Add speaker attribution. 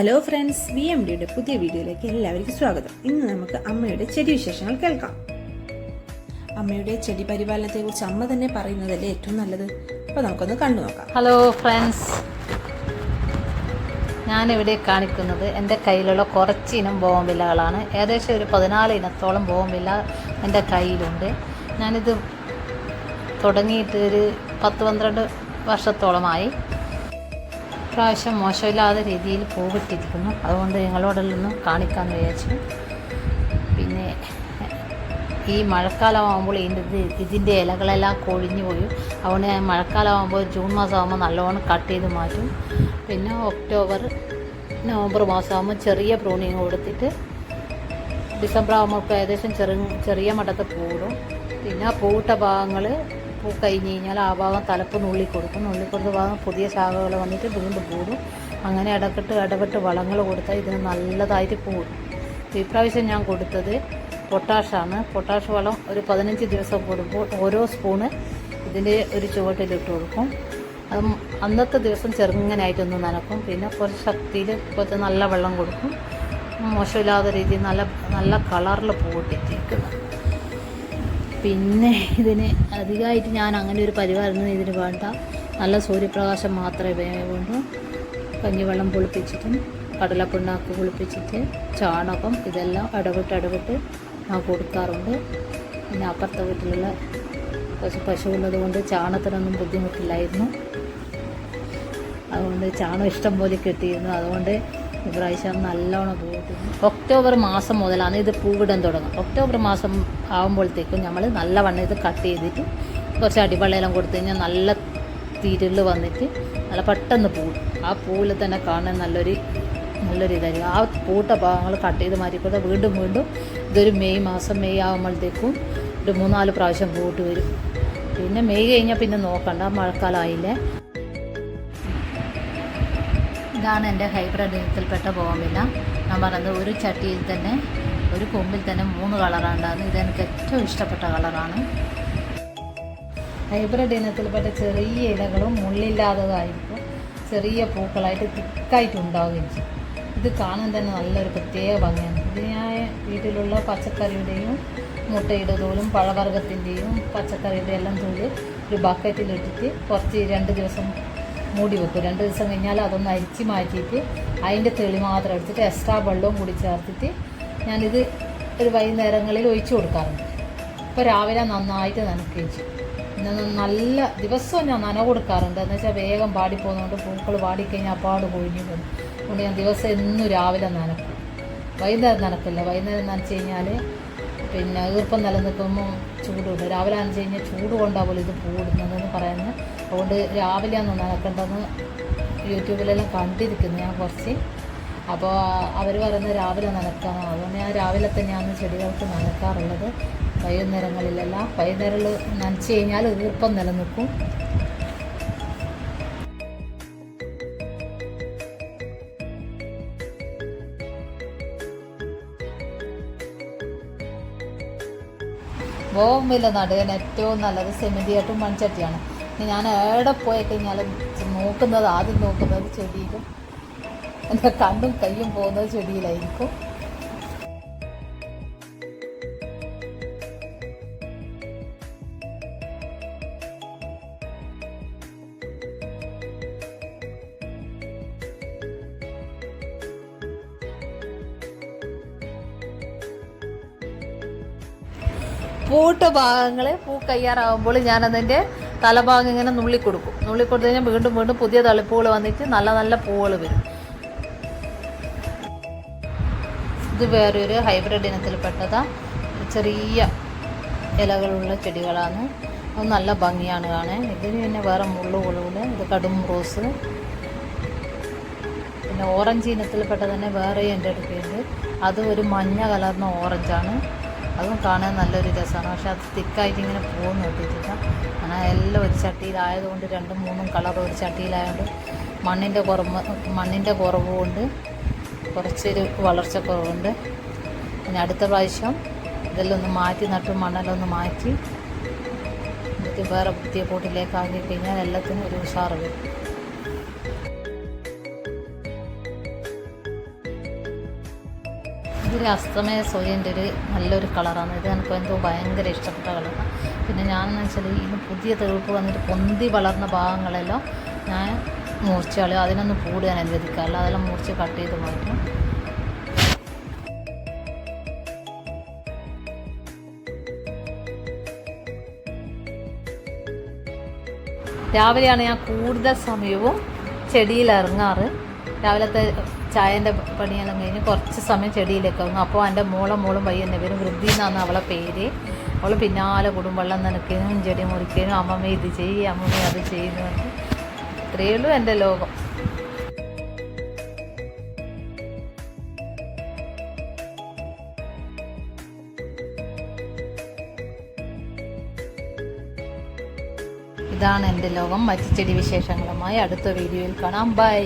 Speaker 1: Hello friends we M ഡിയുടെ പുതിയ വീഡിയോയിലേക്ക് എല്ലാവർക്കും സ്വാഗതം. ഇന്ന് നമുക്ക് അമ്മയുടെ ചെടി വിശേഷങ്ങൾ കേൾക്കാം. അമ്മയുടെ ചെടി പരിപാലനത്തെ കുറിച്ച് അമ്മ തന്നെ പറയുന്നതല്ലേ ഏറ്റവും നല്ലത്? അപ്പൊ നമുക്കൊന്ന് കണ്ടു നോക്കാം.
Speaker 2: ഹലോ ഫ്രണ്ട്സ് ഞാനിവിടെ കാണിക്കുന്നത് എന്റെ കയ്യിലുള്ള കുറച്ച് ഇനം ബോംബില്ലകളാണ്. ഏകദേശം ഒരു പതിനാല് ഇനത്തോളം ബോംബില്ല എന്റെ കയ്യിലുണ്ട്. ഞാനിത് തുടങ്ങിയിട്ട് ഒരു പത്ത് പന്ത്രണ്ട് വർഷത്തോളമായി. പ്രാവശ്യം മോശമില്ലാത്ത രീതിയിൽ പൂവിട്ടിരിക്കുന്നു. അതുകൊണ്ട് നിങ്ങളോടെല്ലാം കാണിക്കാമെന്ന് വിചാരിച്ചു. പിന്നെ ഈ മഴക്കാലമാകുമ്പോൾ ഇതിന്റെ ഇത് ഇതിന്റെ ഇലകളെല്ലാം കൊഴിഞ്ഞു പോയി. അതുകൊണ്ട് ഞാൻ മഴക്കാലമാകുമ്പോൾ ജൂൺ മാസമാകുമ്പോൾ നല്ലോണം കട്ട് ചെയ്ത് മാറ്റും. പിന്നെ ഒക്ടോബർ നവംബർ മാസമാകുമ്പോൾ ചെറിയ പ്രൂണിങ് കൊടുത്തിട്ട് ഡിസംബർ ആകുമ്പോൾ ഏകദേശം ചെറു ചെറിയ മട്ടത്തെ പൂടും പിന്നെ പൂവിട്ട ഭാഗങ്ങൾ പൂ കഴിഞ്ഞ് കഴിഞ്ഞാൽ ആ ഭാഗം തലപ്പ് നുള്ളി കൊടുക്കും നുള്ളി കൊടുത്ത ഭാഗം പുതിയ ശാഖകൾ വന്നിട്ട് വീണ്ടും കൂടും. അങ്ങനെ ഇടക്കിട്ട് ഇടപെട്ട് വളങ്ങൾ കൊടുത്താൽ ഇതിന് നല്ലതായിട്ട് പോകും ഇപ്രാവശ്യം ഞാൻ കൊടുത്തത് പൊട്ടാഷാണ്. പൊട്ടാഷ് വളം ഒരു പതിനഞ്ച് ദിവസം കൂടുമ്പോൾ ഓരോ സ്പൂണ് ഇതിന്റെ ഒരു ചുവട്ടിലിട്ട് കൊടുക്കും. അത് അന്നത്തെ ദിവസം ചെറുങ്ങനായിട്ടൊന്ന് നനക്കും. പിന്നെ കുറച്ച് ശക്തിയിൽ കുറച്ച് നല്ല വെള്ളം കൊടുക്കും. മോശമില്ലാത്ത രീതിയിൽ നല്ല നല്ല കളറിൽ പൂട്ടിട്ടിരിക്കുന്നു പിന്നെ ഇതിന് അധികമായിട്ട് ഞാൻ അങ്ങനെ ഒരു പരിപാലനം ഇതിന് വേണ്ട. നല്ല സൂര്യപ്രകാശം മാത്രമേ വേണ്ടൂ കഞ്ഞിവെള്ളം പുളിപ്പിച്ചിട്ടും കടലപ്പിണ്ണാക്ക് കുളിപ്പിച്ചിട്ട് ചാണകം ഇതെല്ലാം ഇടവിട്ട് ഇടവിട്ട് ഞാൻ കൊടുക്കാറുണ്ട്. പിന്നെ അപ്പുറത്തെ വീട്ടിലുള്ള പശു പശു ഉള്ളത് കൊണ്ട് ചാണകത്തിനൊന്നും ബുദ്ധിമുട്ടില്ലായിരുന്നു. അതുകൊണ്ട് ചാണകം ഇഷ്ടം പോലെ കിട്ടിയിരുന്നു. അതുകൊണ്ട് ഇപ്രാവശ്യം നല്ലോണം പൂവിട്ടിരുന്നു ഒക്ടോബർ മാസം മുതലാണ് ഇത് പൂവിടാൻ തുടങ്ങുക ഒക്ടോബർ മാസം ആകുമ്പോഴത്തേക്കും നമ്മൾ നല്ലവണ്ണം ഇത് കട്ട് ചെയ്തിട്ട് കുറച്ച് അടിപൊളിയെല്ലാം കൊടുത്തു കഴിഞ്ഞാൽ നല്ല തിരുൾ വന്നിട്ട് നല്ല പെട്ടെന്ന് പൂവും. ആ പൂവിൽ തന്നെ കാണാൻ നല്ലൊരു നല്ലൊരു ഇതായിരിക്കും. ആ പൂട്ട ഭാഗങ്ങൾ കട്ട് ചെയ്ത് മാറ്റിക്കൊണ്ട് വീണ്ടും വീണ്ടും ഇതൊരു മെയ് മാസം മെയ് ആകുമ്പോഴത്തേക്കും ഒരു മൂന്നാൽ പ്രാവശ്യം പൂട്ട് വരും. പിന്നെ മെയ് കഴിഞ്ഞാൽ പിന്നെ നോക്കണ്ട. മഴക്കാലമായില്ലേ ഇതാണ് എന്റെ ഹൈബ്രിഡ്. ഇനത്തിൽപ്പെട്ട ബോംബില്ല ഞാൻ പറഞ്ഞത് ഒരു ചട്ടിയിൽ തന്നെ ഒരു കൊമ്പിൽ തന്നെ മൂന്ന് കളറാണ്. ഉണ്ടാകുന്നത് ഇതെനിക്ക് ഏറ്റവും ഇഷ്ടപ്പെട്ട കളറാണ്. ഹൈബ്രിഡ് ഇനത്തിൽപ്പെട്ട ചെറിയ ഇലകളും മുള്ളില്ലാത്തതായിരിക്കും ചെറിയ പൂക്കളായിട്ട് തിക്കായിട്ട് ഉണ്ടാവുകയും ചെയ്യും. ഇത് കാണാൻ തന്നെ നല്ലൊരു പ്രത്യേക ഭംഗിയാണ്. ഇത് ഞാൻ വീട്ടിലുള്ള പച്ചക്കറിയുടെയും മുട്ടയുടെ തോലും പഴവർഗത്തിന്റെയും പച്ചക്കറിയുടെ എല്ലാം തോൽ ഒരു ബക്കറ്റിലിട്ടിട്ട് കുറച്ച് രണ്ട് ദിവസം മൂടി വെക്കും. രണ്ട് ദിവസം കഴിഞ്ഞാൽ അതൊന്ന് അരിച്ച് മാറ്റിയിട്ട് അതിന്റെ തെളി മാത്രം എടുത്തിട്ട് എക്സ്ട്രാ വെള്ളവും കൂടി ചേർത്തിട്ട് ഞാനിത് ഒരു വൈകുന്നേരങ്ങളിൽ ഒഴിച്ചു കൊടുക്കാറുണ്ട്. ഇപ്പോൾ രാവിലെ നന്നായിട്ട് നനക്ക് വെച്ചു പിന്നെ നല്ല ദിവസവും ഞാൻ നന കൊടുക്കാറുണ്ട്. എന്ന് വെച്ചാൽ വേഗം പാടിപ്പോകുന്നതുകൊണ്ട് പൂക്കൾ പാടിക്കഴിഞ്ഞാൽ അപ്പാട് കൊഴിഞ്ഞു പോകും. അതുകൊണ്ട് ഞാൻ ദിവസം എന്നും രാവിലെ നനക്കും. വൈകുന്നേരം നനക്കില്ല. വൈകുന്നേരം നനച്ച് കഴിഞ്ഞാൽ പിന്നെ ഈർപ്പം നിലനിൽക്കുമ്പോൾ ചൂടുണ്ട്. രാവിലെ നനച്ച് കഴിഞ്ഞാൽ ചൂട് കൊണ്ടാണ് പോലും ഇത് പൂടുന്നതെന്ന് പറയുന്നത് അതുകൊണ്ട് രാവിലെയാണ് നടക്കേണ്ടതെന്ന് യൂട്യൂബിലെല്ലാം കണ്ടിരിക്കുന്നു ഞാൻ കുറച്ച്. അപ്പോൾ അവർ പറയുന്നത് രാവിലെ നനക്കണം അതുകൊണ്ട് ഞാൻ രാവിലെ തന്നെയാണ് ചെടികൾക്ക് നനക്കാറുള്ളത് വൈകുന്നേരങ്ങളിലല്ല. വൈകുന്നേരങ്ങളിൽ നനച്ച് കഴിഞ്ഞാൽ ഈർപ്പം നിലനിൽക്കും. ബോംബിലെ നടുകൻ ഏറ്റവും നല്ലത് സെമിതിയായിട്ടും മൺചട്ടിയാണ് ഞാൻ എവിടെ പോയി കഴിഞ്ഞാലും നോക്കുന്നത് ആദ്യം നോക്കുന്നത് ചെടിയിലും എന്റെ കണ്ണും കയ്യും പോകുന്നത് ചെടിയിലായിരിക്കും. പൂട്ട് ഭാഗങ്ങൾ പൂ കയ്യാറാവുമ്പോൾ ഞാനതിന്റെ തലഭാഗം ഇങ്ങനെ നുള്ളി കൊടുക്കും നുള്ളി കൊടുത്തു കഴിഞ്ഞാൽ വീണ്ടും വീണ്ടും പുതിയ തളിപ്പുകൾ വന്നിട്ട് നല്ല നല്ല പൂവുകൾ വരും. ഇത് വേറൊരു ഹൈബ്രിഡ് ഇനത്തിൽപ്പെട്ടതാ. ചെറിയ ഇലകളുള്ള ചെടികളാണ്. അത് നല്ല ഭംഗിയാണ് കാണാൻ. ഇതിന് പിന്നെ വേറെ മുള്ളുകളുണ്ട്. ഇത് കടും റോസ്. പിന്നെ ഓറഞ്ച് ഇനത്തിൽപ്പെട്ട തന്നെ വേറെ എന്റെ അടുക്കുണ്ട് അത് ഒരു മഞ്ഞ കലർന്ന ഓറഞ്ചാണ്. അതും കാണാൻ നല്ലൊരു രസമാണ്. പക്ഷെ അത് തിക്കായിട്ട് ഇങ്ങനെ പോകുന്നു കിട്ടിയിട്ടില്ല അങ്ങനെ എല്ലാം ഒരു ചട്ടിയിലായതുകൊണ്ട് രണ്ടും മൂന്നും കളർ ഒരു ചട്ടിയിലായതുകൊണ്ട് മണ്ണിന്റെ കുറവ് മണ്ണിന്റെ കുറവ് കൊണ്ട് കുറച്ചൊരു വളർച്ച കുറവുണ്ട് പിന്നെ അടുത്ത പ്രാവശ്യം ഇതെല്ലാം ഒന്ന് മാറ്റി നട്ടു മണ്ണെല്ലാം ഒന്ന് മാറ്റി എന്നിട്ട് വേറെ പുതിയ പോട്ടിലേക്ക് ആക്കി കഴിഞ്ഞാൽ എല്ലാത്തിനും ഒരു ഉഷാറ് വരും. ഇതൊരു അസ്തമയ സൂര്യന്റെ ഒരു നല്ലൊരു കളറാണ്. ഇത് എനിക്ക് എന്തോ ഭയങ്കര ഇഷ്ടപ്പെട്ട കളറാണ്. പിന്നെ ഞാനെന്ന് വെച്ചാൽ ഈ പുതിയ തെളിപ്പ് വന്നിട്ട് പൊന്തി വളർന്ന ഭാഗങ്ങളെല്ലാം ഞാൻ മൂർച്ചകൾ അതിനൊന്നും കൂടുതൽ അനുവദിക്കാറില്ല. അതെല്ലാം മൂർച്ച കട്ട് ചെയ്ത് മാറ്റും. രാവിലെയാണ് ഞാൻ കൂടുതൽ സമയവും ചെടിയിൽ ഇറങ്ങാറ്. രാവിലത്തെ ചായന്റെ പണിയെല്ലാം കഴിഞ്ഞ് കുറച്ച് സമയം ചെടിയിലേക്ക് വന്നു അപ്പോൾ എന്റെ മോളും മോളും പയ്യന്നെ വരും വൃദ്ധി എന്നാണ് അവളെ പേര്. അവൾ പിന്നാലെ കൂടും. വെള്ളം നനയ്ക്കാനും ചെടി മുറിക്കാനും അമ്മമ്മ ഇത് ചെയ്യും അമ്മമ്മ അത് ചെയ്യുന്നു ഇത്രയേ ഉള്ളൂ എന്റെ ലോകം. ഇതാണ് എന്റെ ലോകം. മറ്റു ചെടി വിശേഷങ്ങളുമായി അടുത്ത വീഡിയോയിൽ കാണാം. ബൈ.